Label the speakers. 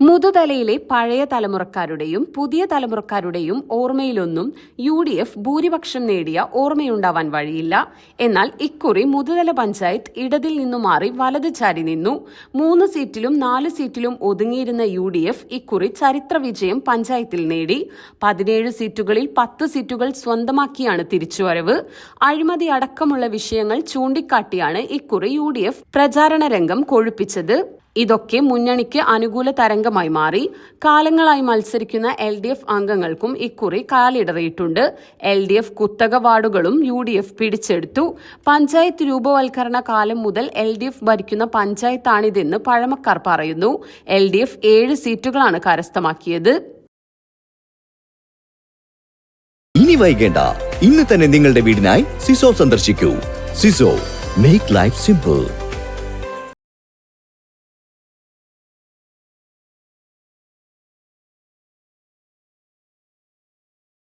Speaker 1: മുതുതലയിലെ പഴയ തലമുറക്കാരുടെയും പുതിയ തലമുറക്കാരുടെയും ഓർമ്മയിലൊന്നും യു ഡി എഫ് ഭൂരിപക്ഷം നേടിയ ഓർമ്മയുണ്ടാവാൻ വഴിയില്ല. എന്നാൽ ഇക്കുറി മുതുതല പഞ്ചായത്ത് ഇടതിൽ നിന്നു മാറി വലത് ചാരി നിന്നു. മൂന്ന് സീറ്റിലും നാല് സീറ്റിലും ഒതുങ്ങിയിരുന്ന യു ഡി എഫ് ഇക്കുറി ചരിത്ര വിജയം പഞ്ചായത്തിൽ നേടി. പതിനേഴ് സീറ്റുകളിൽ പത്ത് സീറ്റുകൾ സ്വന്തമാക്കിയാണ് തിരിച്ചുവരവ്. അഴിമതി അടക്കമുള്ള വിഷയങ്ങൾ ചൂണ്ടിക്കാട്ടിയാണ് ഇക്കുറി യു ഡി എഫ് പ്രചാരണ രംഗം കൊഴുപ്പിച്ചത്. ഇതൊക്കെ മുന്നണിക്ക് അനുകൂല തരംഗമായി മാറി. കാലങ്ങളായി മത്സരിക്കുന്ന എൽ ഡി എഫ് അംഗങ്ങൾക്കും ഇക്കുറി കാലിടറിയിട്ടുണ്ട്. എൽ ഡി എഫ് കുത്തക വാർഡുകളും യു ഡി എഫ് പിടിച്ചെടുത്തു. പഞ്ചായത്ത് രൂപവൽക്കരണ കാലം മുതൽ എൽ ഡി എഫ് ഭരിക്കുന്ന പഞ്ചായത്താണിതെന്ന് പഴമക്കാർ പറയുന്നു. എൽ ഡി എഫ് ഏഴ് സീറ്റുകളാണ് കരസ്ഥമാക്കിയത്.
Speaker 2: ഇനി വൈകേണ്ട. ഇന്ന് തന്നെ നിങ്ങളുടെ വീടിനായി സിസോ സന്ദർശിക്കൂ. സിസോ മേക്ക് ലൈഫ് സിമ്പിൾ